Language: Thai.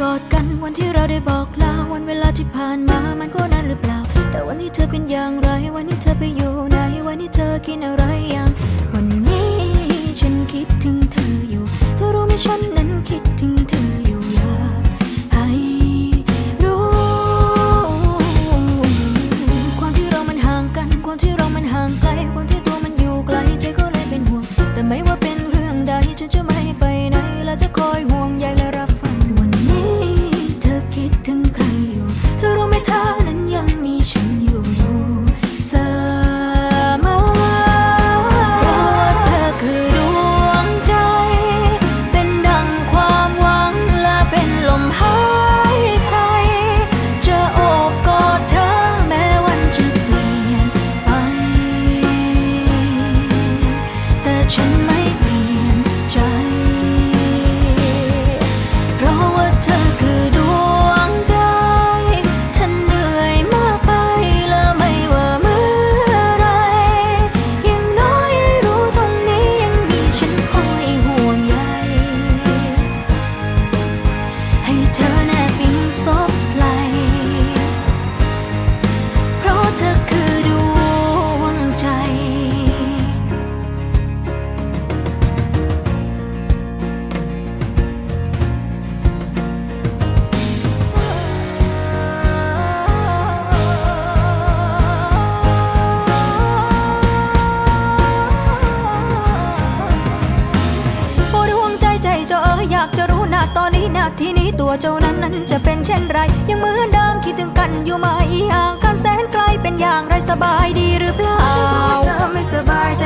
กอดกันวันที่เราได้บอกลาวันเวลาที่ผ่านมามันก็นานหรือเปล่า แต่วันนี้เธอเป็นอย่างไร วันนี้เธอไปอยู่ไหนวันนี้เธอกินอะไรอย่าง วันนี้ฉันคิดถึงเธออยู่ เธอรู้ไหมฉัน ตอนนี้นาทีนี้ตัวเจ้านั้นนั้นจะเป็นเช่นไร ยังเหมือนเดิมคิดถึงกันอยู่ไหมห่างกันแสนไกลเป็นอย่างไรสบายดีหรือเปล่าเธอไม่สบายใจ